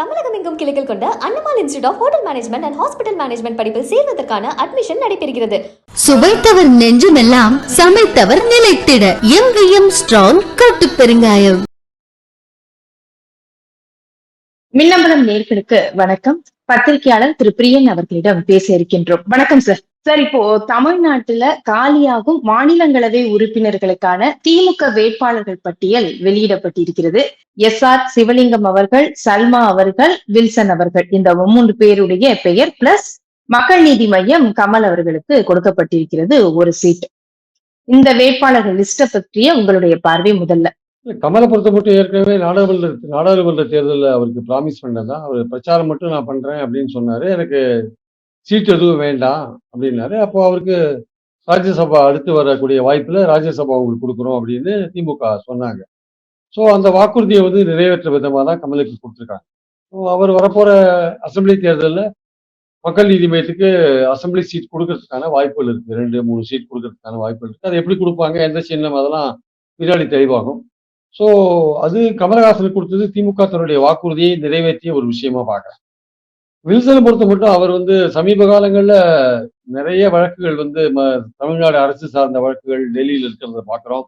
தமிழகம் எங்கும் கிளைகள் கொண்ட Annamal institute of hotel management and hospital management படிப்பில் சேர்வதற்கான அட்மிஷன் நடைபெறுகிறது. சுவைத்தவர் நெஞ்சுமெல்லாம் சமைத்தவர் நிலைத்திட. எங்கேயும் ஸ்ட்ராங் கட்டு பெருங்காயம் மின்னம்பலம் நேர்களுக்கு வணக்கம். பத்திரிகையாளர் திரு பிரியன் அவர்களிடம் பேச இருக்கின்றோம். வணக்கம் சார் சார் இப்போ தமிழ்நாட்டுல காலியாகும் மாநிலங்களவை உறுப்பினர்களுக்கான திமுக வேட்பாளர்கள் பட்டியல் வெளியிடப்பட்டிருக்கிறது. எஸ். ஆர். சிவலிங்கம் அவர்கள் சல்மா அவர்கள் வில்சன் அவர்கள். இந்த மூன்று பேருடைய பெயர் பிளஸ் மக்கள் நீதி மையம் கமல் அவர்களுக்கு கொடுக்கப்பட்டிருக்கிறது ஒரு சீட் இந்த வேட்பாளர்கள் லிஸ்ட பற்றிய உங்களுடைய பார்வை முதல்ல. கமலை பொறுத்த மட்டும் ஏற்கனவே நாடாளுமன்ற நாடாளுமன்ற தேர்தலில் அவருக்கு ப்ராமிஸ் பண்ணதான் அவர் பிரச்சாரம் மட்டும் நான் பண்றேன் அப்படின்னு சொன்னாரு. எனக்கு சீட் எதுவும் வேண்டாம் அப்படின்னாரு. அப்போ அவருக்கு ராஜ்யசபா அடுத்து வரக்கூடிய வாய்ப்பில் ராஜ்யசபா உங்களுக்கு கொடுக்குறோம் அப்படின்னு திமுக சொன்னாங்க. ஸோ அந்த வாக்குறுதியை வந்து நிறைவேற்ற விதமாக தான் கமலுக்கு கொடுத்துருக்காங்க. ஸோ அவர் வரப்போகிற அசெம்பிளி தேர்தலில் மக்கள் நீதி மையத்துக்கு அசெம்பிளி சீட் கொடுக்கறதுக்கான வாய்ப்புகள் இருக்குது ரெண்டு மூணு சீட் கொடுக்கறதுக்கான வாய்ப்புகள் இருக்குது அது எப்படி கொடுப்பாங்க எந்த சின்னம் அதெல்லாம் பின்னாடி தெளிவாகும். ஸோ அது கமலஹாசனுக்கு கொடுத்தது திமுக தன்னுடைய வாக்குறுதியை நிறைவேற்றிய ஒரு விஷயமா பார்க்குறேன். வில்சனை பொறுத்த மட்டும் அவர் வந்து சமீப காலங்களில் நிறைய வழக்குகள் வந்து ம- தமிழ்நாடு அரசு சார்ந்த வழக்குகள் டெல்லியில் இருக்கிறத பார்க்குறோம்.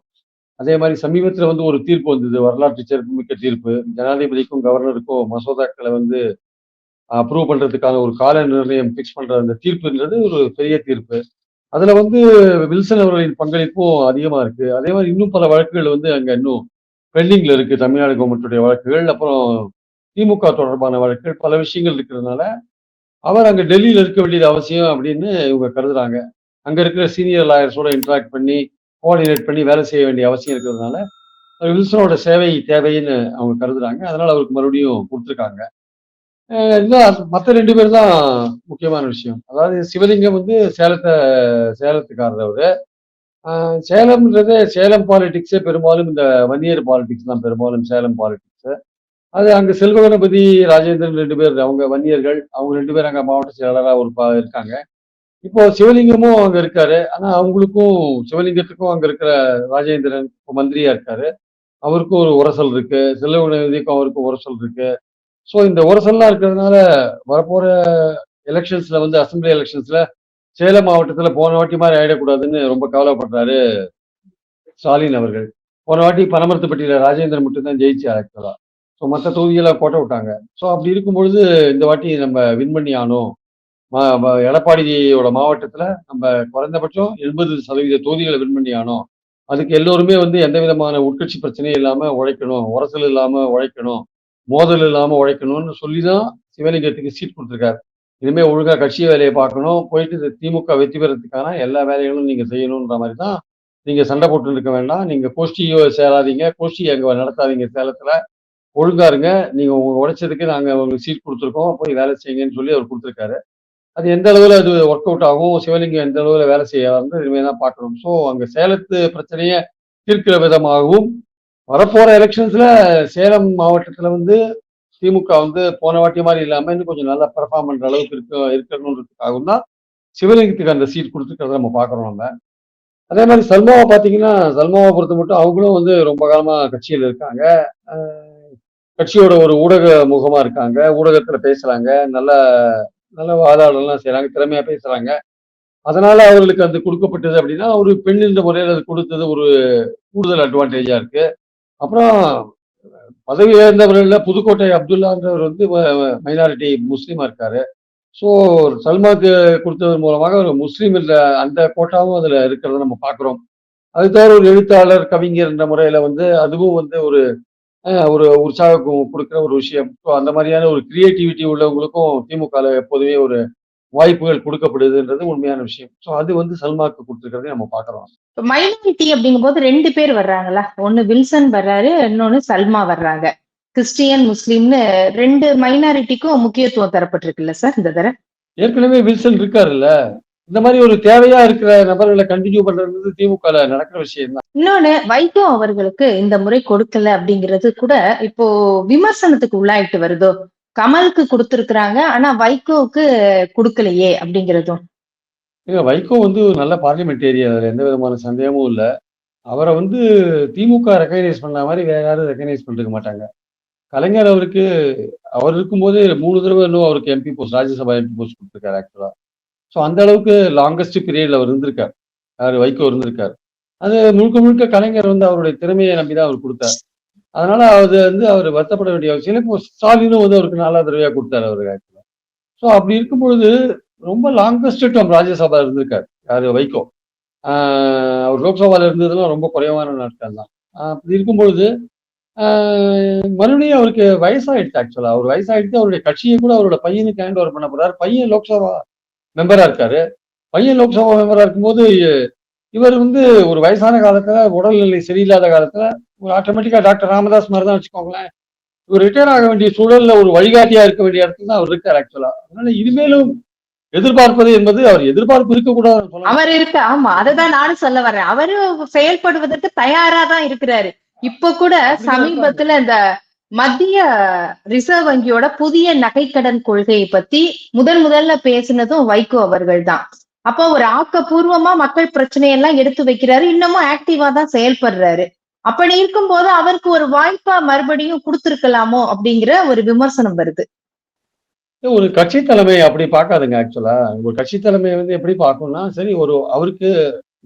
அதே மாதிரி சமீபத்தில் வந்து ஒரு தீர்ப்பு வந்தது வரலாற்று சிறப்புமிக்க தீர்ப்பு. ஜனாதிபதிக்கும் கவர்னருக்கும் மசோதாக்களை வந்து அப்ரூவ் பண்ணுறதுக்கான ஒரு கால நிர்ணயம் ஃபிக்ஸ் பண்ணுற அந்த தீர்ப்புன்றது ஒரு பெரிய தீர்ப்பு. அதில் வந்து வில்சன் அவர்களின் பங்களிப்பும் அதிகமாக இருக்குது அதே மாதிரி இன்னும் பல வழக்குகள் வந்து அங்கே இன்னும் பெண்டிங்கில் இருக்குது தமிழ்நாடு கவர்மெண்ட்டுடைய வழக்குகள். அப்புறம் திமுக தொடர்பான வழக்குகள் பல விஷயங்கள் இருக்கிறதுனால அவர் அங்கே டெல்லியில் இருக்க வேண்டியது அவசியம் அப்படின்னு இவங்க கருதுறாங்க. அங்கே இருக்கிற சீனியர் லாயர்ஸோட இன்ட்ராக்ட் பண்ணி கோஆர்டினேட் பண்ணி வேலை செய்ய வேண்டிய அவசியம் இருக்கிறதுனால வில்சனோட சேவை தேவைன்னு அவங்க கருதுறாங்க. அதனால அவருக்கு மறுபடியும் கொடுத்துருக்காங்க. அஹ் மற்ற ரெண்டு பேர் தான் முக்கியமான விஷயம். அதாவது சிவலிங்கம் வந்து சேலத்தை சேலத்துக்காரர் அவரு. சேலம்ன்றது சேலம் பாலிடிக்ஸே பெரும்பாலும் இந்த வன்னியர் பாலிடிக்ஸ் தான் பெரும்பாலும் சேலம் பாலிடிக்ஸ் அது அங்கே செல்வகணபதி ராஜேந்திரன் ரெண்டு பேர் அவங்க வன்னியர்கள் அவங்க ரெண்டு பேர் அங்கே மாவட்ட செயலாளராக ஒரு பா- இருக்காங்க. இப்போ சிவலிங்கமும் அங்கே இருக்காரு. ஆனால் அவங்களுக்கும் சிவலிங்கத்துக்கும் அங்கே இருக்கிற ராஜேந்திரன் இப்போ மந்திரியா இருக்காரு. அவருக்கும் ஒரு உரசல் இருக்கு. செல்வகணபதிக்கும் அவருக்கும் உரசல் இருக்கு. ஸோ இந்த உரசல்லாம் இருக்கிறதுனால வரப்போற எலெக்ஷன்ஸ்ல வந்து அசம்பிளி எலெக்ஷன்ஸ்ல சேலம் மாவட்டத்தில் போன வாட்டி மாதிரி ஆயிடக்கூடாதுன்னு ரொம்ப கவலைப்படுறாரு ஸ்டாலின் அவர்கள். போன வாட்டி பனமரத்துப்பட்டியில ராஜேந்திரன் மட்டும்தான் ஜெயிச்சு ஆக்சுவலா ஸோ மற்ற தொகுதிகளை கோட்டை விட்டாங்க. ஸோ அப்படி இருக்கும் பொழுது இந்த வாட்டி நம்ம வின் பண்ணி ஆனோம். மா- எடப்பாடியோட மாவட்டத்தில் நம்ம குறைந்தபட்சம் எண்பது சதவீத தொகுதிகளை வின் பண்ணி ஆனோம். அதுக்கு எல்லோருமே வந்து எந்த விதமான உட்கட்சி பிரச்சனையும் இல்லாமல் உழைக்கணும் உரசல் இல்லாமல் உழைக்கணும் மோதல் இல்லாமல் உழைக்கணும்னு சொல்லி தான் சிவலிங்கத்துக்கு சீட் கொடுத்துருக்காரு. இனிமேல் ஒழுங்காக கட்சி வேலையை பார்க்கணும். போயிட்டு திமுக வெற்றி பெறதுக்கான எல்லா வேலைகளும் நீங்கள் செய்யணுன்ற மாதிரி தான் நீங்கள் சண்டை போட்டு இருக்க வேண்டாம். நீங்கள் கோஷ்டியோ சேராதீங்க. கோஷ்டி அங்கே நடத்தாதீங்க சேலத்தில். ஒழுங்கா இருங்க. நீங்க உங்க உழைச்சதுக்கு நாங்க உங்களுக்கு சீட் கொடுத்துருக்கோம். போய் வேலை செய்யுங்கன்னு சொல்லி அவர் கொடுத்துருக்காரு. அது எந்த அளவுல அது ஒர்க் அவுட் ஆகும்? சிவலிங்கம் எந்த அளவுல வேலை செய்ய வந்து இனிமே தான் பார்க்கணும். ஸோ அங்க சேலத்து பிரச்சனையை தீர்க்கிற விதமாகவும் வரப்போற எலெக்ஷன்ஸ்ல சேலம் மாவட்டத்துல வந்து திமுக வந்து போன வாட்டி மாதிரி இல்லாம இன்னும் கொஞ்சம் நல்லா பெர்ஃபார்ம் பண்ற அளவுக்கு இருக்க இருக்கணுன்றதுக்காகவும் தான் சிவலிங்கத்துக்கு அந்த சீட் கொடுத்துருக்கிறத நம்ம பார்க்குறோம் நம்ம. அதே மாதிரி சல்மாவை பார்த்தீங்கன்னா சல்மாவை பொறுத்த மட்டும் அவங்களும் வந்து ரொம்ப காலமா கட்சியில் இருக்காங்க. கட்சியோட ஒரு ஊடக முகமா இருக்காங்க ஊடகத்துல பேசுறாங்க நல்ல நல்ல வாதாடலாம் செய்யறாங்க திறமையா பேசுறாங்க. அதனால அவர்களுக்கு அது கொடுக்கப்பட்டது அப்படின்னா ஒரு பெண் என்ற முறையில் அது கொடுத்தது ஒரு கூடுதல் அட்வான்டேஜா இருக்கு. அப்புறம் பதவி இழந்தவர்கள்ல புதுக்கோட்டை அப்துல்லான்றவர் வந்து மைனாரிட்டி முஸ்லீமா இருக்காரு. ஸோ சல்மாக்கு கொடுத்ததன் மூலமாக ஒரு முஸ்லீம் இல்ல அந்த கோட்டாவும் அதுல இருக்கிறத நம்ம பார்க்குறோம். அது தவிர ஒரு எழுத்தாளர் கவிஞர் என்ற முறையில வந்து அதுவும் வந்து ஒரு ஒரு உற்சாகம் கொடுக்குற ஒரு விஷயம். ஸோ அந்த மாதிரியான ஒரு கிரியேட்டிவிட்டி உள்ளவங்களுக்கும் திமுகல எப்போதுமே ஒரு வாய்ப்புகள் கொடுக்கப்படுதுன்றது உண்மையான விஷயம். ஸோ அது வந்து சல்மாக்கு கொடுத்துருக்கிறதையும் நம்ம பார்க்குறோம். மைனாரிட்டி அப்படிங்கும்போது ரெண்டு பேர் வர்றாங்களா ஒன்னு வில்சன் வர்றாரு இன்னொன்னு சல்மா வர்றாங்க. கிறிஸ்டியன் முஸ்லீம்னு ரெண்டு மைனாரிட்டிக்கும் முக்கியத்துவம் தரப்பட்டிருக்குல்ல சார் இந்த தடவை? ஏற்கனவே வில்சன் இருக்காருல்ல. இந்த மாதிரி ஒரு தேவையா இருக்கிற நபர்களை கண்டினியூ பண்றது திமுகல நடக்கிற விஷயம் தான் இன்னொன்னு வைகோ அவர்களுக்கு இந்த முறை கொடுக்கல அப்படிங்கிறது கூட இப்போ விமர்சனத்துக்கு உள்ளாயிட்டு வருதோ? கமலுக்கு கொடுத்திருக்கிறாங்க ஆனா வைகோவுக்கு கொடுக்கலையே அப்படிங்கிறதும். வைகோ வந்து ஒரு நல்ல பார்லிமெண்டேரியன் எந்த விதமான சந்தேகமும் இல்லை. அவரை வந்து திமுக ரெக்கக்னைஸ் பண்ண மாதிரி வேற யாரும் ரெக்கக்னைஸ் பண்ணிருக்க மாட்டாங்க. கலைஞர் அவருக்கு அவர் இருக்கும்போது மூணு தடவை இன்னும் அவருக்கு MP post Rajya Sabha MP post கொடுத்துருக்காரு ஆக்சுவலா ஸோ அந்த அளவுக்கு லாங்கஸ்ட் பீரியட்ல அவர் இருந்திருக்கார். யார்? வைகோ இருந்திருக்கார். அது முழுக்க முழுக்க கலைஞர் வந்து அவருடைய திறமையை நம்பி தான் அவர் கொடுத்தார். அதனால அது வந்து அவர் வருத்தப்பட வேண்டிய அவசியம் இல்லை. இப்போ ஸ்டாலினும் வந்து அவருக்கு நாலாவது தடவையா கொடுத்தாரு அவர் ஆக்சுவலா ஸோ அப்படி இருக்கும் பொழுது ரொம்ப லாங்கஸ்ட் டேர்ம் ராஜ்யசபா இருந்திருக்காரு. யாரு? வைகோ. அவர் லோக்சபாவில் இருந்ததுலாம் ரொம்ப குறைவான நாட்கள் தான். அப்படி இருக்கும் பொழுது மறுபடியும் அவருக்கு வயசாயிடுச்சு ஆக்சுவலா அவர் வயசாயிடுச்சு அவருடைய கட்சியை கூட அவரோட பையனுக்கு ஹேண்ட் ஓவர் பண்ண போறாரு. பையன் லோக்சபா மெம்பரா இருக்காரு. பையன் லோக்சபா மெம்பரா இருக்கும்போது இவர் வந்து ஒரு வயசான காலத்துல உடல்நிலை சரியில்லாத காலத்துல ஒரு ஆட்டோமேட்டிக்கா டாக்டர் ராமதாஸ் மாதிரி தான் வச்சுக்கோங்களேன். இவர் ரிட்டையர் ஆக வேண்டிய சூழல்ல ஒரு வழிகாட்டியா இருக்க வேண்டிய இடத்துல தான் அவர் இருக்கார் ஆக்சுவலா அதனால இனிமேலும் எதிர்பார்ப்பது என்பது அவர் எதிர்பார்ப்பு இருக்கக்கூடாதுன்னு சொல்லலாம். அவர் இருக்கு ஆமா அததான் நானும் சொல்ல வர்றேன். அவரு செயல்படுவதற்கு தயாரா தான் இருக்கிறாரு. இப்ப கூட சமீபத்துல இந்த மத்திய ரிசர்வ் வங்கியோட புதிய நகைக்கடன் கொள்கையை பத்தி முதன் முதல்ல பேசினதும் வைகோ அவர்கள் தான் அப்போ ஒரு ஆக்கப்பூர்வமா மக்கள் பிரச்சனையெல்லாம் எடுத்து வைக்கிறாரு. இன்னமும் ஆக்டிவா தான் செயல்படுறாரு. அப்படி இருக்கும்போது அவருக்கு ஒரு வாய்ப்பா மறுபடியும் கொடுத்துருக்கலாமோ அப்படிங்கிற ஒரு விமர்சனம் வருது. ஒரு கட்சி தலைமை அப்படி பார்க்காதுங்க ஆக்சுவலா ஒரு கட்சி தலைமை வந்து எப்படி பார்க்கணும்னா சரி ஒரு அவருக்கு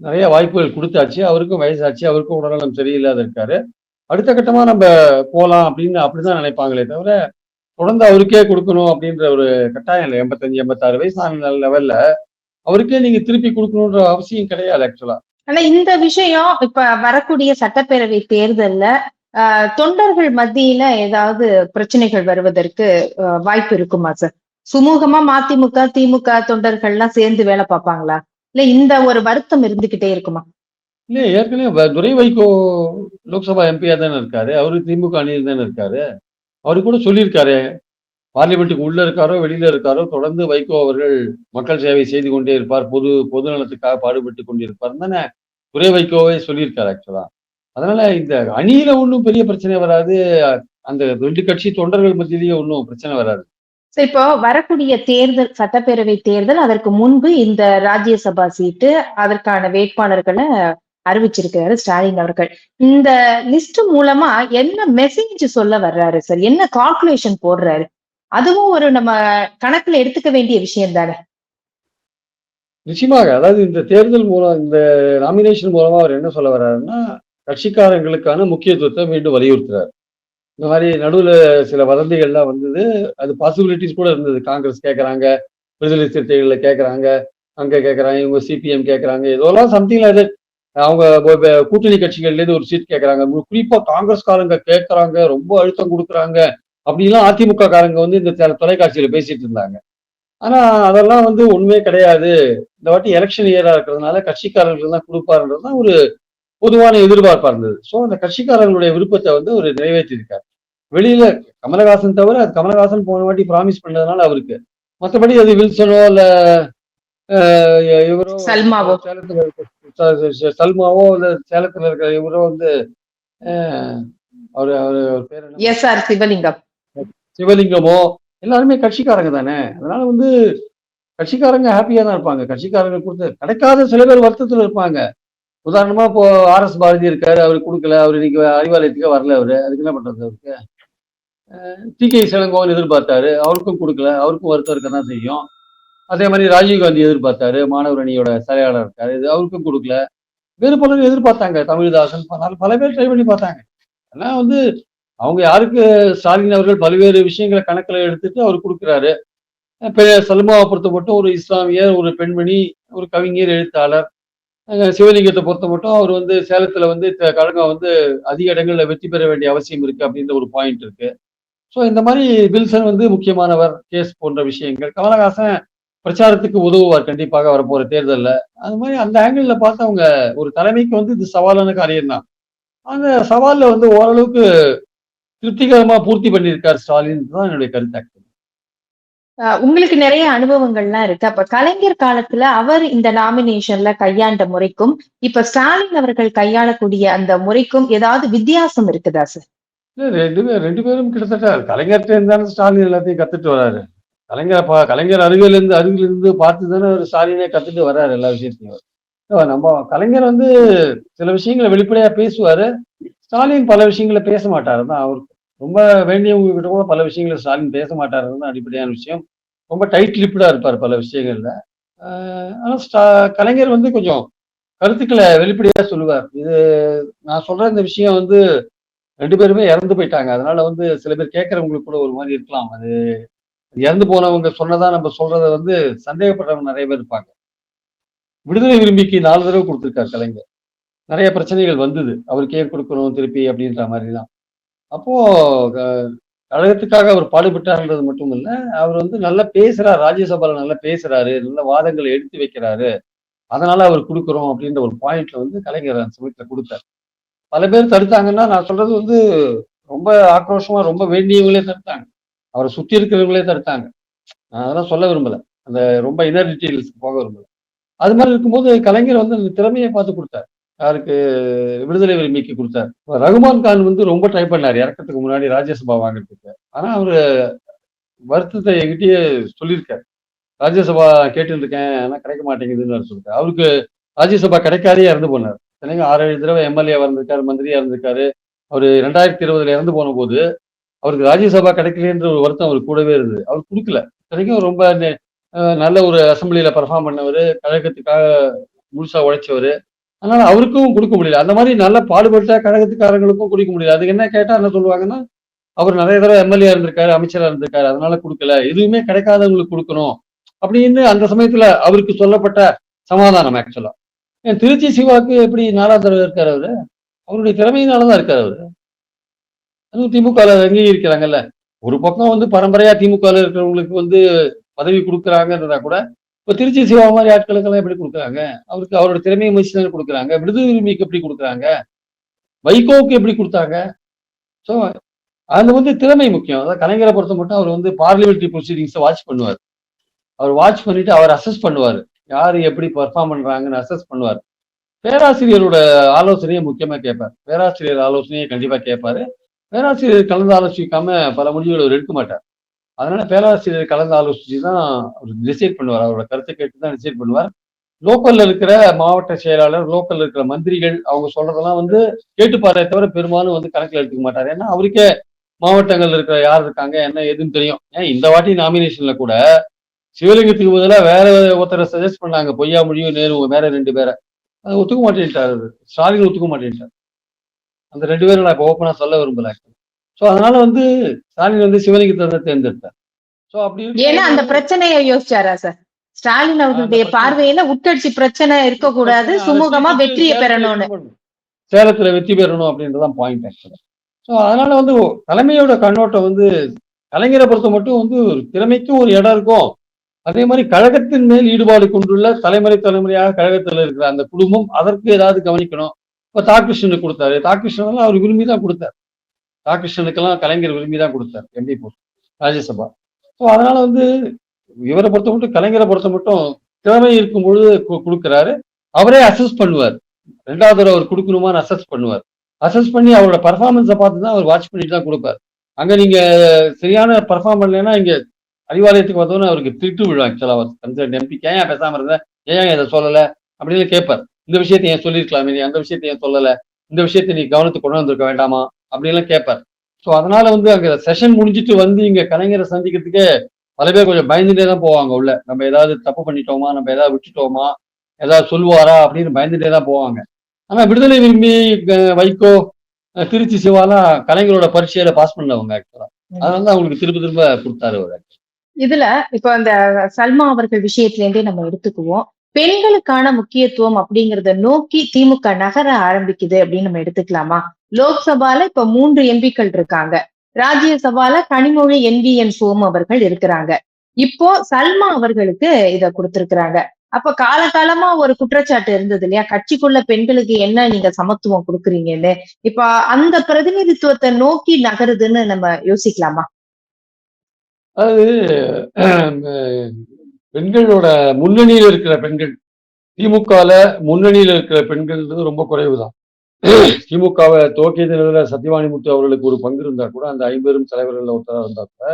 நிறைய வாய்ப்புகள் கொடுத்தாச்சு அவருக்கும் வயசாச்சு அவருக்கும் உடல்நலம் சரியில்லாத இருக்காரு. அடுத்த கட்டமா நம்ம போகலாம் அப்படின்னு அப்படிதான் நினைப்பாங்களே தவிர தொடர்ந்து அவருக்கே கொடுக்கணும் அப்படின்ற ஒரு கட்டாயம் இல்லை. எண்பத்தஞ்சு எண்பத்தாறு வயசான லெவல்ல அவருக்கே நீங்க திருப்பி கொடுக்கணுன்ற அவசியம் கிடையாது ஆக்சுவலா ஆனா இந்த விஷயம் இப்ப வரக்கூடிய சட்டப்பேரவை தேர்தல்ல ஆஹ், தொண்டர்கள் மத்தியில ஏதாவது பிரச்சனைகள் வருவதற்கு வாய்ப்பு இருக்குமா சார் சுமூகமா மதிமுக திமுக தொண்டர்கள்லாம் சேர்ந்து வேலை பார்ப்பாங்களா? இல்ல இந்த ஒரு வருத்தம் இருந்துகிட்டே இருக்குமா? இல்ல ஏற்கனவே துரை வைகோ லோக்சபா எம்பியா தானே இருக்காரு. அவரு திமுக அணியில் தானே இருக்காரு. அவரு கூட சொல்லியிருக்காரு. பார்லிமெண்ட்டுக்கு உள்ள இருக்காரோ வெளியில இருக்காரோ தொடர்ந்து வைகோ அவர்கள் மக்கள் சேவை செய்து கொண்டே இருப்பார். பொது பொது நலத்துக்காக பாடுபட்டு கொண்டிருப்பார் தானே துரை வைகோவே சொல்லியிருக்காரு ஆக்சுவலா அதனால இந்த அணியில ஒன்றும் பெரிய பிரச்சனை வராது. அந்த ரெண்டு கட்சி தொண்டர்கள் மத்தியிலேயே ஒன்றும் பிரச்சனை வராது. சரி இப்போ வரக்கூடிய தேர்தல் சட்டப்பேரவை தேர்தல் அதற்கு முன்பு இந்த ராஜ்யசபா சீட்டு அதற்கான வேட்பாளர்களை அறிவிச்சிருக்காரு ஸ்டாலின் அவர்கள். இந்த லிஸ்ட் மூலமா என்ன மெசேஜ் சொல்ல வர்றாரு சார் என்ன கால்குலேஷன் போடுறாரு? அதுவும் ஒரு நம்ம கணக்குல எடுத்துக்க வேண்டிய விஷயம் தானே? நிச்சயமாக. அதாவது இந்த தேர்தல் மூலம் இந்த நாமினேஷன் மூலமா அவர் என்ன சொல்ல வர்றாருன்னா கட்சிக்காரங்களுக்கான முக்கியத்துவத்தை மீண்டும் வலியுறுத்துறாரு. இந்த மாதிரி நடுவுல சில வதந்திகள்லாம் வந்தது. அது பாசிபிலிட்டிஸ் கூட இருந்தது. காங்கிரஸ் கேட்கறாங்க விடுதலை சிறுத்தைகளில் கேட்கறாங்க அங்க கேட்கறாங்க இவங்க சிபிஎம் கேட்கறாங்க இதெல்லாம் சம்திங் அது அவங்க கூட்டணி கட்சிகள்லேருந்து ஒரு சீட் கேட்கறாங்க குறிப்பா காங்கிரஸ்காரங்க கேட்கறாங்க ரொம்ப அழுத்தம் கொடுக்குறாங்க அப்படின்லாம் அதிமுக காரங்க வந்து இந்த தொலைக்காட்சியில் தொலைக்காட்சியில பேசிட்டு இருந்தாங்க. ஆனா அதெல்லாம் வந்து உண்மையே கிடையாது. இந்த வாட்டி எலெக்ஷன் இயரா இருக்கிறதுனால கட்சிக்காரர்கள் தான் கொடுப்பாருன்றது தான் ஒரு பொதுவான எதிர்பார்ப்பா இருந்தது. ஸோ அந்த கட்சிக்காரர்களுடைய விருப்பத்தை வந்து ஒரு நிறைவேற்றியிருக்காரு வெளியில கமலஹாசன் தவிர அது கமலஹாசன் போன வாட்டி ப்ராமிஸ் பண்ணதுனால அவருக்கு. மற்றபடி அது வில்சனோ இல்லை அஹ், இவரோ சல்மாவோ. சேலத்துல இருக்க சல்மாவோ இல்ல சேலத்துல இருக்கிற இவரோ வந்து அவரு அவரு பேர் என்ன? S R Sivalingam. சிவலிங்கமோ? எல்லாருமே கட்சிக்காரங்க தானே. அதனால வந்து கட்சிக்காரங்க ஹாப்பியா தான் இருப்பாங்க. கட்சிக்காரங்க கொடுத்து கிடைக்காத சில பேர் வருத்தத்துல இருப்பாங்க. உதாரணமா இப்போ ஆர் எஸ் பாரதி இருக்காரு அவரு கொடுக்கல அவர் இன்னைக்கு அறிவாலயத்துக்கு வரல அவரு. அதுக்கு என்ன பண்றது அவருக்கு? டி கே சிலங்கோவன் எதிர்பார்த்தாரு. அவருக்கும் கொடுக்கல அவருக்கும் வருத்தம் இருக்க தான் செய்யும். அதே மாதிரி ராஜீவ் காந்தி எதிர்பார்த்தாரு மாணவர் அணியோட செயலாளர் இருக்காரு. இது அவருக்கும் கொடுக்கல. வேறு பலரும் எதிர்பார்த்தாங்க. தமிழ்தாசன் பல பல பேர் ட்ரை பண்ணி பார்த்தாங்க. ஆனா வந்து அவங்க யாருக்கு ஸ்டாலின் அவர்கள் பல்வேறு விஷயங்களை கணக்கில் எடுத்துட்டு அவர் கொடுக்குறாரு. சல்மாவை பொறுத்த மட்டும் ஒரு இஸ்லாமியர் ஒரு பெண்மணி ஒரு கவிஞர் எழுத்தாளர் சிவலிங்கத்தை பொறுத்த மட்டும் அவர் வந்து சேலத்துல வந்து கழகம் வந்து அதிக இடங்கள்ல வெற்றி பெற வேண்டிய அவசியம் இருக்கு அப்படின்ற ஒரு பாயிண்ட் இருக்கு. ஸோ இந்த மாதிரி வில்சன் வந்து முக்கியமானவர் கேஸ் போன்ற விஷயங்கள். கமலஹாசன் பிரச்சாரத்துக்கு உதவுவார் கண்டிப்பாக வரப்போற தேர்தல்ல. அது மாதிரி அந்த ஆங்கிள் பார்த்து அவங்க ஒரு தலைமைக்கு வந்து இது சவாலான காரியம் தான் அந்த சவால்ல வந்து ஓரளவுக்கு திருப்திகரமா பூர்த்தி பண்ணியிருக்கார் ஸ்டாலின் தான் என்னுடைய கருத்து. ஆஹ் உங்களுக்கு நிறைய அனுபவங்கள்லாம் இருக்கு. அப்ப கலைஞர் காலத்துல அவர் இந்த நாமினேஷன்ல கையாண்ட முறைக்கும் இப்ப ஸ்டாலின் அவர்கள் கையாளக்கூடிய அந்த முறைக்கும் ஏதாவது வித்தியாசம் இருக்குதா சார் ரெண்டு பேர் ரெண்டு பேரும் கிட்டத்தட்ட கலைஞர்கிட்ட இருந்தாலும் ஸ்டாலின் எல்லாத்தையும் கத்துட்டு வராரு. கலைஞர் பா கலைஞர் அருகிலிருந்து அருகிலிருந்து இருந்து பார்த்து தானே ஒரு ஸ்டாலினே கத்துட்டு வர்றாரு எல்லா விஷயத்தையும் நம்ம கலைஞர் வந்து சில விஷயங்களை வெளிப்படையா பேசுவாரு. ஸ்டாலின் பல விஷயங்களை பேச மாட்டாரு. தான் அவருக்கு ரொம்ப வேண்டியவங்க கிட்ட கூட பல விஷயங்களை ஸ்டாலின் பேச மாட்டாருன்னு அடிப்படையான விஷயம். ரொம்ப டைட் லிப்டா இருப்பார் பல விஷயங்கள்ல. ஆஹ் ஆனா ஸ்டா- கலைஞர் வந்து கொஞ்சம் கருத்துக்களை வெளிப்படையா சொல்லுவார். இது நான் சொல்ற இந்த விஷயம் வந்து ரெண்டு பேருமே இறந்து போயிட்டாங்க. அதனால வந்து சில பேர் கேட்கறவங்களுக்கு கூட ஒரு மாதிரி இருக்கலாம். அது இறந்து போனவங்க சொன்னதா நம்ம சொல்றத வந்து சந்தேகப்படுறவங்க நிறைய பேர் இருப்பாங்க. விடுதலை விரும்பிக்கு நாலு தடவை கொடுத்துருக்காரு கலைஞர். நிறைய பிரச்சனைகள் வந்தது. அவருக்கு ஏன் கொடுக்கணும் திருப்பி அப்படின்ற மாதிரிலாம். அப்போ க- கழகத்துக்காக அவர் பாடுபட்டார்ன்றது மட்டும் இல்ல அவர் வந்து நல்லா பேசுறாரு. ராஜ்யசபால நல்லா பேசுறாரு. நல்ல வாதங்களை எடுத்து வைக்கிறாரு. அதனால அவர் கொடுக்குறோம் அப்படின்ற ஒரு பாயிண்ட்ல வந்து கலைஞர் அந்த சமயத்துல கொடுத்தார். பல பேர் தடுத்தாங்கன்னா நான் சொல்றது வந்து ரொம்ப ஆக்ரோஷமா ரொம்ப வேண்டியவங்களே தடுத்தாங்க. அவரை சுத்தி இருக்கிறவங்களே தடுத்தாங்க நான் அதெல்லாம் சொல்ல விரும்பல. அந்த ரொம்ப இன்னர் டீட்டெயில்ஸ்க்கு போக விரும்பல. அது மாதிரி இருக்கும்போது கலைஞர் வந்து அந்த திறமையை பார்த்து கொடுத்தார். யாருக்கு விடுதலை விரும்பிக்கு கொடுத்தார். ரகுமான் கான் வந்து ரொம்ப ட்ரை பண்ணார். இறக்கத்துக்கு முன்னாடி ராஜ்யசபா வாங்குறதுக்கு ஆனா அவரு வருத்தத்தை என்கிட்டயே சொல்லியிருக்காரு. ராஜ்யசபா கேட்டு இருக்கேன் ஆனா கிடைக்க மாட்டேங்குதுன்னு அவர் அவருக்கு ராஜ்யசபா கிடைக்காதே இறந்து போனார். எனக்கு ஆறு ஏழு தடவை எம்எல்ஏ இருந்திருக்காரு மந்திரியா இருந்திருக்காரு. அவர் ரெண்டாயிரத்தி இருபதுல இறந்து போன போது அவருக்கு ராஜ்யசபா கிடைக்கலன்ற ஒரு வருத்தம் அவர் கூடவே இருந்தது. அவர் கொடுக்கல. இத்தனைக்கும் ரொம்ப நல்ல ஒரு அசம்பிளியில பர்ஃபார்ம் பண்ணவர் கழகத்துக்காக முழுசா உழைச்சவர். அதனால அவருக்கும் கொடுக்க முடியல. அந்த மாதிரி நல்ல பாடுபட்ட கழகத்துக்காரங்களுக்கும் கொடுக்க முடியல. அதுக்கு என்ன கேட்டா என்ன சொல்லுவாங்கன்னா அவர் நிறைய தடவை எம்எல்ஏ இருந்திருக்காரு அமைச்சரா இருந்திருக்காரு. அதனால கொடுக்கல. எதுவுமே கிடைக்காதவங்களுக்கு கொடுக்கணும் அப்படின்னு அந்த சமயத்துல அவருக்கு சொல்லப்பட்ட சமாதானம் ஆக்சுவலா ஏன் திருச்சி சிவாக்கு எப்படி நாலாம் தடவை இருக்காரு அவரு? அவருடைய திறமையினாலதான் இருக்காரு அவரு. அதுவும் திமுக அங்கீகரிக்கிறாங்கல்ல. ஒரு பக்கம் வந்து பரம்பரையா திமுக இருக்கிறவங்களுக்கு வந்து பதவி கொடுக்குறாங்கன்றதா கூட இப்ப திருச்சி சிவா மாதிரி ஆட்களுக்கெல்லாம் எப்படி கொடுக்குறாங்க? அவருக்கு அவரோட திறமையை முயற்சி கொடுக்குறாங்க? விடுதலை உரிமைக்கு எப்படி கொடுக்குறாங்க? வைகோவுக்கு எப்படி கொடுத்தாங்க? ஸோ அது வந்து திறமை முக்கியம். அதாவது கலைஞரை பொறுத்த மட்டும் அவர் வந்து பார்லிமெண்ட்ரி ப்ரொசீடிங்ஸை வாட்ச் பண்ணுவார். அவர் வாட்ச் பண்ணிட்டு அவர் அசஸ் பண்ணுவார். யார் எப்படி பர்ஃபார்ம் பண்றாங்கன்னு அசஸ் பண்ணுவார். பேராசிரியரோட ஆலோசனையை முக்கியமா கேட்பார். பேராசிரியர் ஆலோசனையை கண்டிப்பா கேட்பாரு. பேராசிரியர் கலந்து ஆலோசிக்காம பல முடிவுகள் அவர் எடுக்க மாட்டார். அதனால பேராசிரியர் கலந்து ஆலோசிச்சு தான் அவர் டிசைட் பண்ணுவார். அவரோட கருத்தை கேட்டு தான் டிசைட் பண்ணுவார். லோக்கல்ல இருக்கிற மாவட்ட செயலாளர் லோக்கல்ல இருக்கிற மந்திரிகள் அவங்க சொல்றதெல்லாம் வந்து கேட்டுப்பாரே தவிர பெரும்பாலும் வந்து கணக்கில் எடுத்துக்க மாட்டார். ஏன்னா அவருக்கே மாவட்டங்கள் இருக்கிற யார் இருக்காங்க என்ன எதுன்னு தெரியும். ஏன் இந்த வாட்டி நாமினேஷன்ல கூட சிவலிங்கத்துக்கு பதிலாக வேற ஒருத்தரை சஜஸ்ட் பண்ணாங்க. பொய்யா முடியும் நேரு வேற ரெண்டு பேரை. அதை ஒத்துக்க மாட்டேன்ட்டார் ஸ்டாலின் ஒத்துக்க மாட்டேன்ட்டார். அந்த ரெண்டு பேரும் நான் இப்போ ஓப்பனா சொல்ல விரும்பல. ஸோ அதனால வந்து ஸ்டாலின் வந்து சிவலிங்கத்தை தான் தேர்ந்தெடுத்தார். ஸோ அப்படி ஏன்னா அந்த பிரச்சனையை யோசிச்சாரா சார்? ஸ்டாலின் அவர்களுடைய பார்வையில உட்கட்சி பிரச்சனை இருக்கக்கூடாது சுமூகமா வெற்றியை பெறணும்னு. வெற்றி பெறணும். சேலத்துல வெற்றி பெறணும் அப்படின்றதான் பாயிண்ட் ஆக்சுவலா ஸோ அதனால வந்து தலைமையோட கண்ணோட்டம் வந்து கலைஞரை பொறுத்த மட்டும் வந்து ஒரு திறமைக்கும் ஒரு இடம் இருக்கும். அதே மாதிரி கழகத்தின் மேல் ஈடுபாடு கொண்டுள்ள தலைமுறை தலைமுறையாக கழகத்தில் இருக்கிற அந்த குடும்பம் அதற்கு ஏதாவது கவனிக்கணும். இப்போ தாகிருஷ்ணனுக்கு கொடுத்தாரு. தாகிருஷ்ணன் அவர் விரும்பி தான் கொடுத்தார். தாகிருஷ்ணனுக்கெல்லாம் கலைஞர் விரும்பி தான் கொடுத்தார் எம்பி போஸ்ட் ராஜ்யசபா. ஸோ அதனால வந்து இவரை பொறுத்த மட்டும் கலைஞரை பொறுத்த மட்டும் திறமை இருக்கும் பொழுது கு- அவரே அசஸ் பண்ணுவார். ரெண்டாவது அவர் கொடுக்கணுமான்னு அசஸ் பண்ணுவார். அசஸ் பண்ணி அவரோட பர்ஃபார்மன்ஸை பார்த்து தான் அவர் வாட்ச் பண்ணிட்டு தான் கொடுப்பார். அங்கே நீங்க சரியான பர்ஃபார்ம் பண்ணலைன்னா இங்கே அறிவாலயத்துக்கு வந்தோன்னு அவருக்கு திட்டு விழும் ஆக்சுவலாக அவர் கன்சர்ன் எம்பி ஏன் பேசாமல் இருந்தேன் ஏன் இதை சொல்லலை? அப்படின்னு கேட்பார். இந்த விஷயத்தை ஏன் சொல்லியிருக்கலாமே? நீ அந்த விஷயத்தை ஏன் சொல்லல? இந்த விஷயத்தை நீ கவனத்துக்கு கொண்டு வந்திருக்க வேண்டாமா? அப்படின்லாம் கேட்பார். ஸோ அதனால வந்து அங்க செஷன் முடிஞ்சிட்டு வந்து இங்க கலைஞரை சந்திக்கிறதுக்கே பல பேர் கொஞ்சம் பயந்துட்டே தான் போவாங்க உள்ள. நம்ம ஏதாவது தப்பு பண்ணிட்டோமா? நம்ம ஏதாவது விட்டுட்டோமா? ஏதாவது சொல்லுவாரா? அப்படின்னு பயந்துட்டே தான் போவாங்க. ஆனா விடுதலை விரும்பி வைகோ திருச்சி சிவாலாம் கலைஞரோட பரீட்சையில பாஸ் பண்ணவங்க ஆக்சுவலா அதனால தான் அவங்களுக்கு திரும்ப திரும்ப கொடுத்தாரு அவர் இதுல இப்ப அந்த சல்மா அவர்கள் விஷயத்துல இருந்தே நம்ம எடுத்துக்குவோம். பெண்களுக்கான முக்கியத்துவம் அப்படிங்கறத நோக்கி திமுக நகர ஆரம்பிக்குது அப்படின்னு நம்ம எடுத்துக்கலாமா? லோக்சபால இப்ப மூன்று எம்பிக்கள் இருக்காங்க. ராஜ்யசபால Kanimozhi N V N Som அவர்கள் இருக்கிறாங்க. இப்போ சல்மா அவர்களுக்கு இத கொடுத்திருக்கிறாங்க. அப்ப காலகாலமா ஒரு குற்றச்சாட்டு இருந்தது இல்லையா? கட்சிக்குள்ள பெண்களுக்கு என்ன நீங்க சமத்துவம் கொடுக்குறீங்கன்னு. இப்ப அந்த பிரதிநிதித்துவத்தை நோக்கி நகருதுன்னு நம்ம யோசிக்கலாமா? அது பெண்களோட முன்னணியில் இருக்கிற பெண்கள் திமுகல முன்னணியில் இருக்கிற பெண்கள்ன்றது ரொம்ப குறைவு தான் திமுகவை துவக்கிய சத்யவாணி சத்யவாணிமுத்து அவர்களுக்கு ஒரு பங்கு இருந்தால் கூட அந்த ஐம்பெரும் தலைவர்களில் ஒருத்தராக இருந்தால் கூட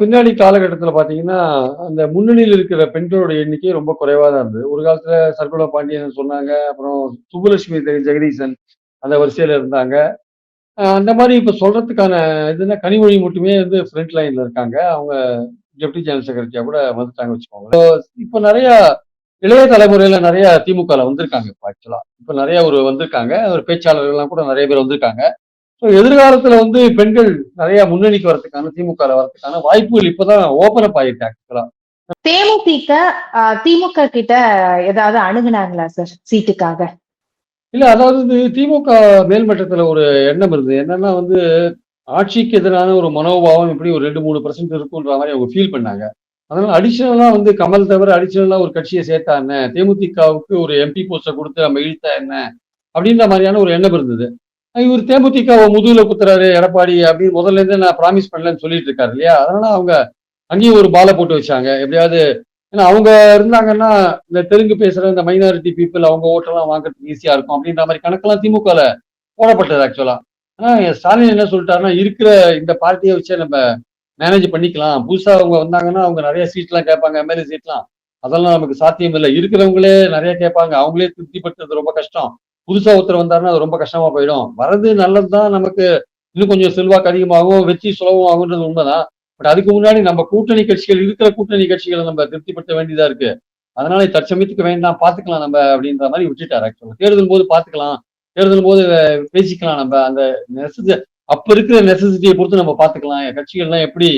பின்னாடி காலகட்டத்தில் பார்த்தீங்கன்னா அந்த முன்னணியில் இருக்கிற பெண்களோட எண்ணிக்கை ரொம்ப குறைவாக தான் இருந்தது. ஒரு காலத்தில் சர்க்குலா பாண்டியன் சொன்னாங்க அப்புறம் சுப்புலட்சுமி ஜெகதீசன் அந்த வரிசையில் இருந்தாங்க. அந்த மாதிரி இப்போ சொல்கிறதுக்கான இதுன்னா கனிமொழி மட்டுமே வந்து ஃப்ரண்ட் லைனில் இருக்காங்க. அவங்க டெப்டி ஜெனரல் செக்ரட்டரியா கூட வந்துட்டாங்க வச்சுக்கோங்க இப்ப நிறைய இளைய தலைமுறையில நிறைய திமுக ல வந்திருக்காங்க இப்போ ஆக்சுவலா இப்ப நிறைய ஒரு வந்திருக்காங்க ஒரு பேச்சாளர்கள் எல்லாம் கூட நிறைய பேர் வந்திருக்காங்க. ஸோ எதிர்காலத்துல வந்து பெண்கள் நிறைய முன்னணிக்கு வரதுக்கான திமுக வரதுக்கான வாய்ப்புகள் இப்பதான் ஓபன் அப் ஆயிருக்கு ஆக்சுவலா தேமுதிக திமுக கிட்ட ஏதாவது அணுகுனாங்களா சார் சீட்டுக்காக? இல்ல அதாவது திமுக மேல்மட்டத்துல ஒரு எண்ணம் இருந்தது. என்னன்னா வந்து ஆட்சிக்கு எதிரான ஒரு மனோபாவம் இப்படி ஒரு ரெண்டு மூணு பர்சன்ட் இருக்குன்ற மாதிரி அவங்க ஃபீல் பண்ணாங்க. அதனால அடிஷனலா வந்து கமல் தவிர அடிஷனலா ஒரு கட்சியை சேர்த்தா என்ன? தேமுதிகவுக்கு ஒரு எம்பி போஸ்டை கொடுத்து நம்ம இழுத்தா என்ன? அப்படின்ற மாதிரியான ஒரு எண்ணம் இருந்தது. இவர் தேமுதிக முதுகுல குத்துறாரு எடப்பாடி அப்படின்னு முதல்ல இருந்தே நான் ப்ராமிஸ் பண்ணலன்னு சொல்லிட்டு இருக்காரு இல்லையா? அதனால அவங்க அங்கேயும் ஒரு பாலை போட்டு வச்சாங்க. எப்படியாவது ஏன்னா அவங்க இருந்தாங்கன்னா இந்த தெலுங்கு பேசுற இந்த மைனாரிட்டி பீப்புள் அவங்க ஓட்டெல்லாம் வாங்குறதுக்கு ஈஸியா இருக்கும் அப்படின்ற மாதிரி கணக்கெல்லாம் திமுகல போடப்பட்டது ஆக்சுவலா ஸ்டாலின் என்ன சொல்லிட்டாருன்னா இருக்கிற இந்த பார்ட்டியை வச்சே நம்ம மேனேஜ் பண்ணிக்கலாம். புதுசா அவங்க வந்தாங்கன்னா அவங்க நிறைய சீட்லாம் கேட்பாங்க எம்எல்ஏ சீட்லாம் அதெல்லாம் நமக்கு சாத்தியம் இல்லை. இருக்கிறவங்களே நிறைய கேட்பாங்க. அவங்களே திருப்திப்படுத்துறது ரொம்ப கஷ்டம். புதுசா ஒருத்தர் வந்தாருன்னா அது ரொம்ப கஷ்டமா போயிடும். வரது நல்லதுதான் நமக்கு. இன்னும் கொஞ்சம் செல்வாக்கு அதிகமாகும் வெற்றி சுலபம் ஆகுன்றது உண்மைதான். பட் அதுக்கு முன்னாடி நம்ம கூட்டணி கட்சிகள் இருக்கிற கூட்டணி கட்சிகளை நம்ம திருப்திப்படுத்த வேண்டியதா இருக்கு. அதனால தற்சமயத்துக்கு வேண்டாம் பாத்துக்கலாம் நம்ம அப்படின்ற மாதிரி விட்டுட்டாரு ஆக்சுவலா தேர்தல் போது பாத்துக்கலாம். தேர்தல் போது பேசிக்கலாம் நம்ம. அந்த நெசசி அப்ப இருக்கிற நெசசிட்டியை பொறுத்து நம்ம பாத்துக்கலாம் கட்சிகள்லாம் எப்படி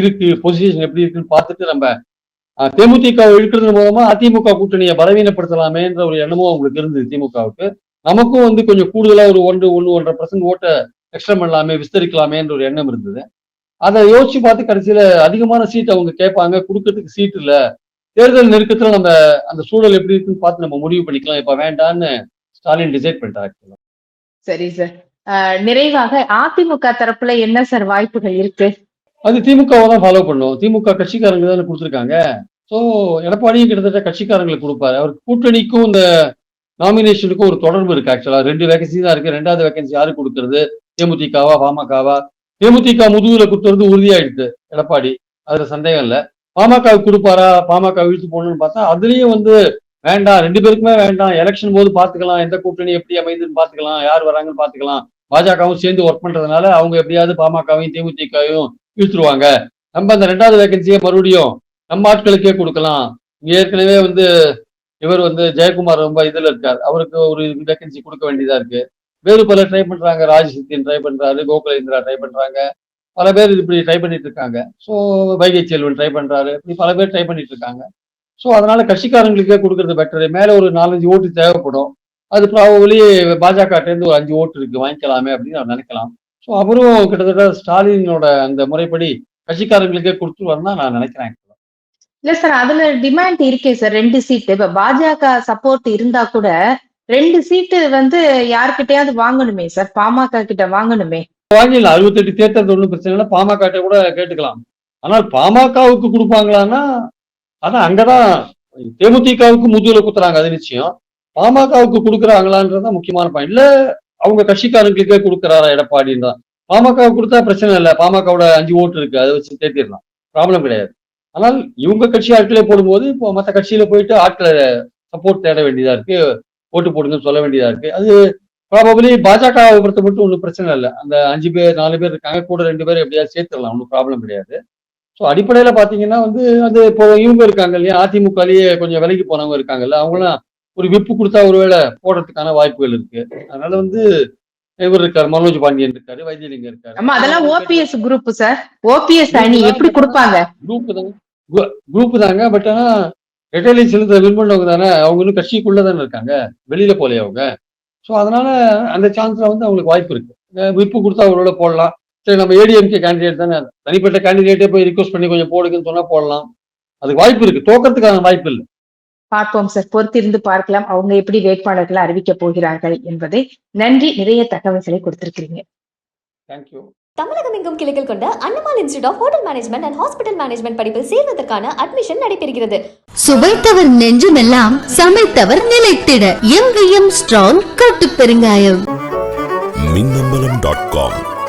இருக்கு பொசிஷன் எப்படி இருக்குன்னு பார்த்துட்டு நம்ம தேமுதிக இழுக்கிறது மூலமா அதிமுக கூட்டணியை பலவீனப்படுத்தலாமேன்ற ஒரு எண்ணமும் அவங்களுக்கு இருந்தது திமுகவுக்கு. நமக்கும் வந்து கொஞ்சம் கூடுதலா ஒரு ஒன்று ஒன்று ஒன்றரை பர்சன்ட் ஓட்டை எக்ஸ்ட்ரா பண்ணலாமே விஸ்தரிக்கலாமேன்ற ஒரு எண்ணம் இருந்தது. அதை யோசிச்சு பார்த்து கடைசியில அதிகமான சீட் அவங்க கேட்பாங்க கொடுக்கறதுக்கு சீட் இல்ல. தேர்தல் நெருக்கத்துல நம்ம அந்த சூழல் எப்படி இருக்குன்னு பார்த்து நம்ம முடிவு பண்ணிக்கலாம். இப்ப வேண்டான்னு ஸ்டாலின் டிசைட் பண்ணிட்டாரு actually. சரி சார் நிறைவாக அதிமுக தரப்புல என்ன சார் வாய்ப்புகள் இருக்கு? அது திமுகவை தான் ஃபாலோ பண்ணும். திமுக கட்சிக்காரங்க தானே கொடுத்துருக்காங்க. ஸோ எடப்பாடியும் கிட்டத்தட்ட கட்சிக்காரங்களுக்கு கொடுப்பாரு. அவர் கூட்டணிக்கும் இந்த நாமினேஷனுக்கும் ஒரு தொடர்பு இருக்கு ஆக்சுவலா ரெண்டு வேகன்சி தான் இருக்கு. ரெண்டாவது வேகன்சி யாரு கொடுக்கறது? தேமுதிகவா பாமகவா? தேமுதிக முதுகுல குத்துறது உறுதியாயிடுது எடப்பாடி. அதுல சந்தேகம் இல்லை. பாமகவுக்கு கொடுப்பாரா? பாமக இழுத்து போடணும்னு பார்த்தா அதுலயும் வந்து வேண்டாம் ரெண்டு பேருக்குமே வேண்டாம். எலெக்ஷன் போது பாத்துக்கலாம். எந்த கூட்டணி எப்படி அமைதுன்னு பாத்துக்கலாம். யார் வராங்கன்னு பாத்துக்கலாம். பாஜகவும் சேர்ந்து ஒர்க் பண்றதுனால அவங்க எப்படியாவது பாமகவையும் தேமுதிகவும் இழுத்துருவாங்க. நம்ம அந்த ரெண்டாவது வேகன்சியை மறுபடியும் நம்ம ஆட்களுக்கே கொடுக்கலாம். ஏற்கனவே வந்து இவர் வந்து ஜெயக்குமார் ரொம்ப இதுல இருக்கார். அவருக்கு ஒரு வேகன்சி கொடுக்க வேண்டியதா இருக்கு. வேறு பல ட்ரை பண்றாங்க. ராஜ் சித்தின் ட்ரை பண்றாரு. கோகுலேந்திரா ட்ரை பண்றாங்க. பல பேர் இப்படி ட்ரை பண்ணிட்டு இருக்காங்க. ஸோ வைகை செல்வன் ட்ரை பண்றாரு. இப்படி பல பேர் ட்ரை பண்ணிட்டு இருக்காங்க. ஸோ அதனால கட்சிக்காரங்களுக்கே கொடுக்கறது பெட்டர் மேல ஒரு நாலஞ்சு ஓட்டு தேவைப்படும். அது ப்ராபபிளி பாஜகட்டேருந்து ஒரு அஞ்சு ஓட்டு இருக்கு. வாங்கிக்கலாமே அப்படின்னு அவர் நினைக்கலாம். ஸோ அவரும் கிட்டத்தட்ட ஸ்டாலினோட அந்த முறைப்படி கட்சிக்காரங்களுக்கே கொடுத்துருவாருன்னு தான் நான் நினைக்கிறேன். இல்ல சார் அதுல டிமாண்ட் இருக்கே சார் ரெண்டு சீட்டு இப்ப பாஜக சப்போர்ட் இருந்தா கூட ரெண்டு சீட்டு வந்து யார்கிட்டயாவது வாங்கணுமே சார் பாமக கிட்ட வாங்கணுமே? வாங்கிடலாம். அறுபத்தெட்டு தேர்தல் ஒன்றும் பிரச்சனை இல்லை. பாமக கூட கேட்டுக்கலாம். ஆனால் பாமகவுக்கு கொடுப்பாங்களான்னா ஆனா அங்கதான் தேமுதிகவுக்கு முதுகுல குத்துறாங்க அது நிச்சயம். பாமகவுக்கு கொடுக்குறாங்களான்றதான் முக்கியமான பாயிண்ட் இல்ல அவங்க கட்சிக்காரங்களுக்கே கொடுக்குறாரா எடப்பாடின்னு தான் பாமகவுக்கு கொடுத்தா பிரச்சனை இல்லை. பாமகவோட அஞ்சு ஓட்டு இருக்கு அதை வச்சு தேர்த்திடலாம் ப்ராப்ளம் கிடையாது. ஆனால் இவங்க கட்சி ஆட்களே போடும்போது இப்போ மற்ற கட்சியில போயிட்டு ஆட்களை சப்போர்ட் தேட வேண்டியதா இருக்கு. ஓட்டு போடுங்கன்னு சொல்ல வேண்டியதா இருக்கு. அது ப்ராபபிளி பாஜக பொறுத்த மட்டும் ஒன்றும் பிரச்சனை இல்லை. அந்த அஞ்சு பேர் நாலு பேர் இருக்காங்க கூட ரெண்டு பேர் எப்படியாவது சேர்த்துடலாம் ஒன்றும் ப்ராப்ளம் கிடையாது. ஸோ அடிப்படையில பாத்தீங்கன்னா வந்து அது இப்போ இவங்க இருக்காங்க இல்லையா? அதிமுகலயே கொஞ்சம் விலைக்கு போனவங்க இருக்காங்கல்ல அவங்களாம் ஒரு விப்பு கொடுத்தா ஒருவேளை போடுறதுக்கான வாய்ப்புகள் இருக்கு. அதனால வந்து இவர் இருக்காரு மனோஜ் பாண்டியன் இருக்காரு வைத்தியலிங்கம் இருக்காரு. ஆமா அதெல்லாம் ஓபிஎஸ் குரூப் சார். ஓபிஎஸ் அணி எப்படி கொடுப்பாங்க? குரூப் தாங்க. குரூப் தாங்க. பட் ஆனா ரெட்டைலை செலுத்த வின் பண்ணவங்க தானே அவங்க இன்னும் கட்சிக்குள்ள தானே இருக்காங்க. வெளியில போலையே அவங்க? ஸோ அதனால அந்த சான்ஸ்ல வந்து அவங்களுக்கு வாய்ப்பு இருக்கு. விப்பு கொடுத்தா அவரோட போடலாம். சரி நம்ம ஏடிஎம்கே கேண்டிடேட் தானே தனிப்பட்ட கேண்டிடேட்டே போய் ரிக்வஸ்ட் பண்ணி கொஞ்சம் போடுங்கன்னு சொன்னா போடலாம். அதுக்கு வாய்ப்பு இருக்கு. தோக்கறதுக்கான வாய்ப்பு இல்லை. பார்ப்போம் சார். பொறுத்திருந்து பார்க்கலாம். அவங்க எப்படி வேட்பாளர்களை அறிவிக்க போகிறார்கள் என்பதை. நன்றி. நிறைய தகவல்களை கொடுத்திருக்கிறீங்க. தேங்க்யூ தமிழகம் எங்கும் கிளைகள் கொண்ட Annamal institute of hotel management and hospital management படிப்பில் சேர்வதற்கான அட்மிஷன் நடைபெறுகிறது. சுவைத்தவர் நெஞ்சுமெல்லாம் சமைத்தவர் நிலைத்திட. எங்கேயும் ஸ்ட்ராங் கட்டு பெருங்காயம். Minnambalam dot com